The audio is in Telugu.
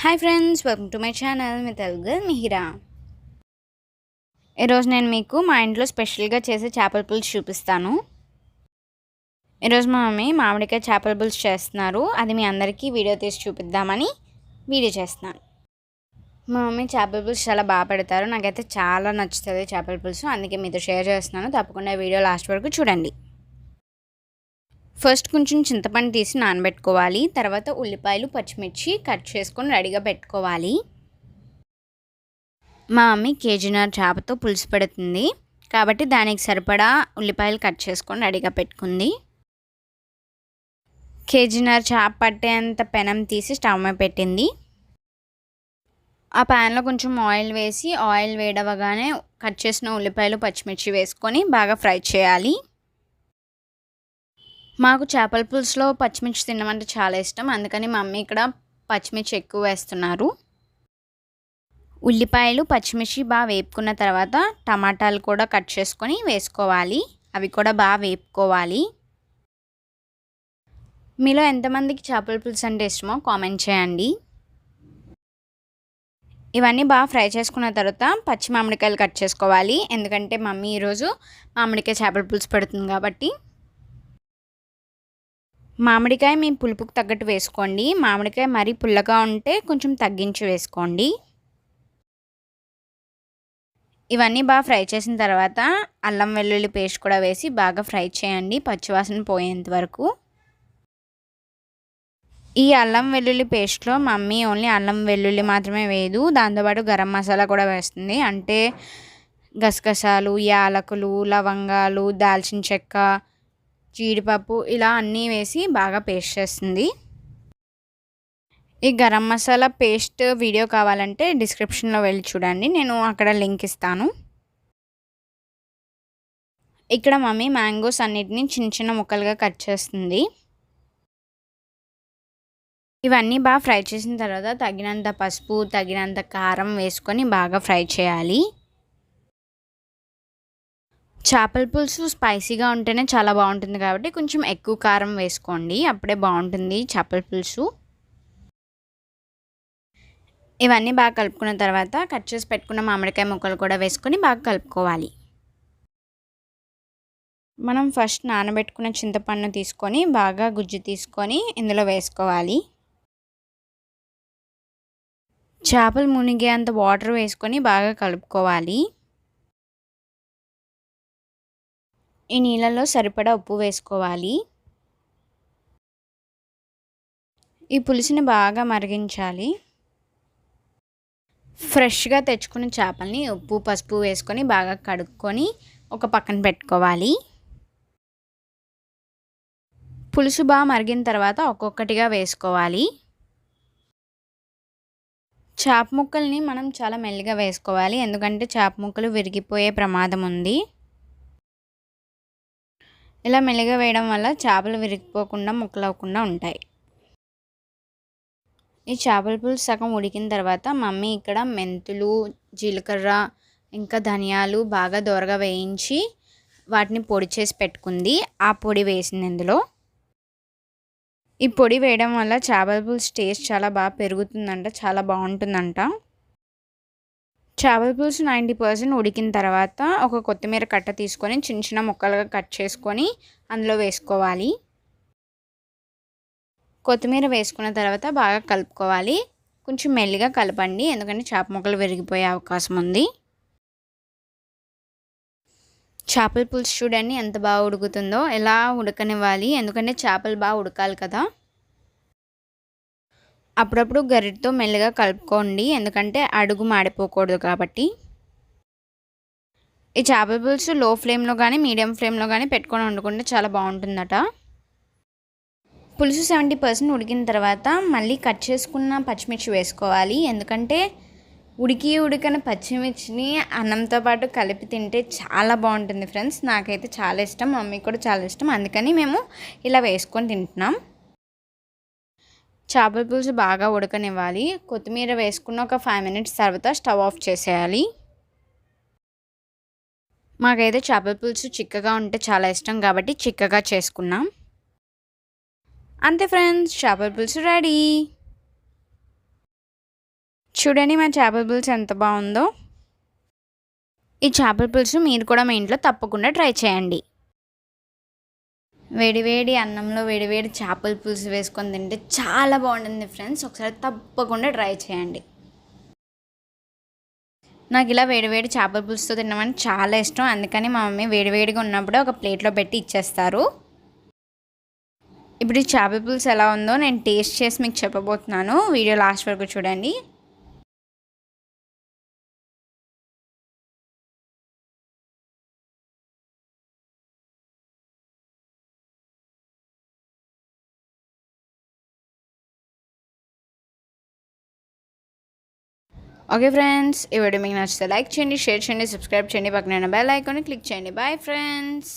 Hi friends welcome to my channel మీ తెలుగు మిహిరా ఈరోజు నేను మీకు మా ఇంట్లో స్పెషల్గా చేసే చేపల పులుసు చూపిస్తాను. ఈరోజు మా మమ్మీ మామిడికాయ చేపల పులుసు చేస్తున్నారు. అది మీ అందరికీ వీడియో తీసి చూపిద్దామని వీడియో చేస్తున్నాను. మా మమ్మీ చేపల పులుసు చాలా బాగా పెడతారు. నాకైతే చాలా నచ్చుతుంది చేపల పులుసు. అందుకే మీతో షేర్ చేస్తున్నాను. తప్పకుండా వీడియో లాస్ట్ వరకు చూడండి. ఫస్ట్ కొంచెం చింతపండు తీసి నానబెట్టుకోవాలి. తర్వాత ఉల్లిపాయలు పచ్చిమిర్చి కట్ చేసుకొని రెడీగా పెట్టుకోవాలి. మా మమ్మీ కేజీనార్ చేపతో పులుసు పెడుతుంది. కాబట్టి దానికి సరిపడా ఉల్లిపాయలు కట్ చేసుకొని రెడీగా పెట్టుకుంది. కేజీనార్ చేప పట్టేంత పెనం తీసి స్టవ్ మీద పెట్టింది. ఆ ప్యాన్లో కొంచెం ఆయిల్ వేసి ఆయిల్ వేడవగానే కట్ చేసిన ఉల్లిపాయలు పచ్చిమిర్చి వేసుకొని బాగా ఫ్రై చేయాలి. మాకు చేపల పులుసులో పచ్చిమిర్చి తినమంటే చాలా ఇష్టం. అందుకని మమ్మీ ఇక్కడ పచ్చిమిర్చి ఎక్కువ వేస్తున్నారు. ఉల్లిపాయలు పచ్చిమిర్చి బాగా వేపుకున్న తర్వాత టమాటాలు కూడా కట్ చేసుకొని వేసుకోవాలి. అవి కూడా బాగా వేపుకోవాలి. మీలో ఎంతమందికి చేపల పులుసు అంటే ఇష్టమో కామెంట్ చేయండి. ఇవన్నీ బాగా ఫ్రై చేసుకున్న తర్వాత పచ్చి మామిడికాయలు కట్ చేసుకోవాలి. ఎందుకంటే మమ్మీ ఈరోజు మామిడికాయ చేపల పులుసు పెడుతుంది కాబట్టి. మామిడికాయ మీ పులుపుకు తగ్గట్టు వేసుకోండి. మామిడికాయ మరీ పుల్లగా ఉంటే కొంచెం తగ్గించి వేసుకోండి. ఇవన్నీ బాగా ఫ్రై చేసిన తర్వాత అల్లం వెల్లుల్లి పేస్ట్ కూడా వేసి బాగా ఫ్రై చేయండి పచ్చివాసన పోయేంత వరకు. ఈ అల్లం వెల్లుల్లి పేస్ట్లో మమ్మీ ఓన్లీ అల్లం వెల్లుల్లి మాత్రమే వేయదు. దాంతోపాటు గరం మసాలా కూడా వేస్తుంది. అంటే గసగసాలు యాలకులు లవంగాలు దాల్చిన చెక్క జీడిపప్పు ఇలా అన్నీ వేసి బాగా పేస్ట్ చేస్తుంది. ఈ గరం మసాలా పేస్ట్ వీడియో కావాలంటే డిస్క్రిప్షన్లో వెళ్ళి చూడండి. నేను అక్కడ లింక్ ఇస్తాను. ఇక్కడ మమ్మీ మ్యాంగోస్ అన్నిటిని చిన్న చిన్న ముక్కలుగా కట్ చేస్తుంది. ఇవన్నీ బాగా ఫ్రై చేసిన తర్వాత తగినంత పసుపు తగినంత కారం వేసుకొని బాగా ఫ్రై చేయాలి. చేపల పులుసు స్పైసీగా ఉంటేనే చాలా బాగుంటుంది కాబట్టి కొంచెం ఎక్కువ కారం వేసుకోండి. అప్పుడే బాగుంటుంది చేపల పులుసు. ఇవన్నీ బాగా కలుపుకున్న తర్వాత కట్ చేసి పెట్టుకున్న మామిడికాయ ముక్కలు కూడా వేసుకొని బాగా కలుపుకోవాలి. మనం ఫస్ట్ నానబెట్టుకున్న చింతపండు తీసుకొని బాగా గుజ్జు తీసుకొని ఇందులో వేసుకోవాలి. చేపలు మునిగే అంత వాటర్ వేసుకొని బాగా కలుపుకోవాలి. ఈ నీళ్ళలో సరిపడా ఉప్పు వేసుకోవాలి. ఈ పులుసుని బాగా మరిగించాలి. ఫ్రెష్గా తెచ్చుకున్న చేపల్ని ఉప్పు పసుపు వేసుకొని బాగా కడుక్కొని ఒక పక్కన పెట్టుకోవాలి. పులుసు బాగా మరిగిన తర్వాత ఒక్కొక్కటిగా వేసుకోవాలి. చేప ముక్కల్ని మనం చాలా మెల్లిగా వేసుకోవాలి. ఎందుకంటే చేప ముక్కలు విరిగిపోయే ప్రమాదం ఉంది. ఇలా మెల్లిగా వేయడం వల్ల చేపలు విరిగిపోకుండా ముక్కలు అవ్వకుండా ఉంటాయి. ఈ చేపల పులుసు సగం ఉడికిన తర్వాత మమ్మీ ఇక్కడ మెంతులు జీలకర్ర ఇంకా ధనియాలు బాగా దోరగా వేయించి వాటిని పొడి చేసి పెట్టుకుంది. ఆ పొడి వేసింది ఇందులో. ఈ పొడి వేయడం వల్ల చేపల పులుసు టేస్ట్ చాలా బాగా పెరుగుతుందంట చాలా బాగుంటుందంట. చేపల పులుసు నైంటీ పర్సెంట్ ఉడికిన తర్వాత ఒక కొత్తిమీర కట్ట తీసుకొని చిన్న చిన్న ముక్కలుగా కట్ చేసుకొని అందులో వేసుకోవాలి. కొత్తిమీర వేసుకున్న తర్వాత బాగా కలుపుకోవాలి. కొంచెం మెల్లిగా కలపండి ఎందుకంటే చేప ముక్కలు విరిగిపోయే అవకాశం ఉంది. చేపల పులుసు చూడండి ఎంత బాగా ఉడుకుతుందో. ఎలా ఉడకనివ్వాలి? ఎందుకంటే చేపలు బాగా ఉడకాలి కదా. అప్పుడప్పుడు గరిటతో మెల్లగా కలుపుకోండి. ఎందుకంటే అడుగు మాడిపోకూడదు కాబట్టి. ఈ చేపల పులుసు లో ఫ్లేమ్లో కానీ మీడియం ఫ్లేమ్లో కానీ పెట్టుకొని వండుకుంటే చాలా బాగుంటుందట. పులుసు సెవెంటీ పర్సెంట్ ఉడికిన తర్వాత మళ్ళీ కట్ చేసుకున్న పచ్చిమిర్చి వేసుకోవాలి. ఎందుకంటే ఉడికి ఉడికిన పచ్చిమిర్చిని అన్నంతో పాటు కలిపి తింటే చాలా బాగుంటుంది ఫ్రెండ్స్. నాకైతే చాలా ఇష్టం మమ్మీకి కూడా చాలా ఇష్టం. అందుకని మేము ఇలా వేసుకొని తింటున్నాం. చేపల పులుసు బాగా ఉడకనివ్వాలి. కొత్తిమీర వేసుకున్న ఒక ఫైవ్ మినిట్స్ తర్వాత స్టవ్ ఆఫ్ చేసేయాలి. మాకైతే చేపల పులుసు చిక్కగా ఉంటే చాలా ఇష్టం కాబట్టి చిక్కగా చేసుకున్నాం. అంతే ఫ్రెండ్స్ చేపల పులుసు రెడీ చూడండి మా చేపల పులుసు ఎంత బాగుందో. ఈ చేపల పులుసు మీరు కూడా మీ ఇంట్లో తప్పకుండా ట్రై చేయండి. వేడివేడి అన్నంలో వేడివేడి చేపల పులుసు వేసుకొని తింటే చాలా బాగుంటుంది ఫ్రెండ్స్. ఒకసారి తప్పకుండా ట్రై చేయండి. నాకు ఇలా వేడివేడి చేపల పులుసుతో తినమని చాలా ఇష్టం. అందుకని మా మమ్మీ వేడివేడిగా ఉన్నప్పుడు ఒక ప్లేట్లో పెట్టి ఇచ్చేస్తారు. ఇప్పుడు ఈ చేపల పులుసు ఎలా ఉందో నేను టేస్ట్ చేసి మీకు చెప్పబోతున్నాను. వీడియో లాస్ట్ వరకు చూడండి. ఓకే ఫ్రెండ్స్ ఈ వీడియో మీకు నచ్చితే లైక్ చేయండి షేర్ చేయండి సబ్స్క్రైబ్ చేయండి పక్కన బెల్ ఐకాన్ని క్లిక్ చేయండి బాయ్ ఫ్రెండ్స్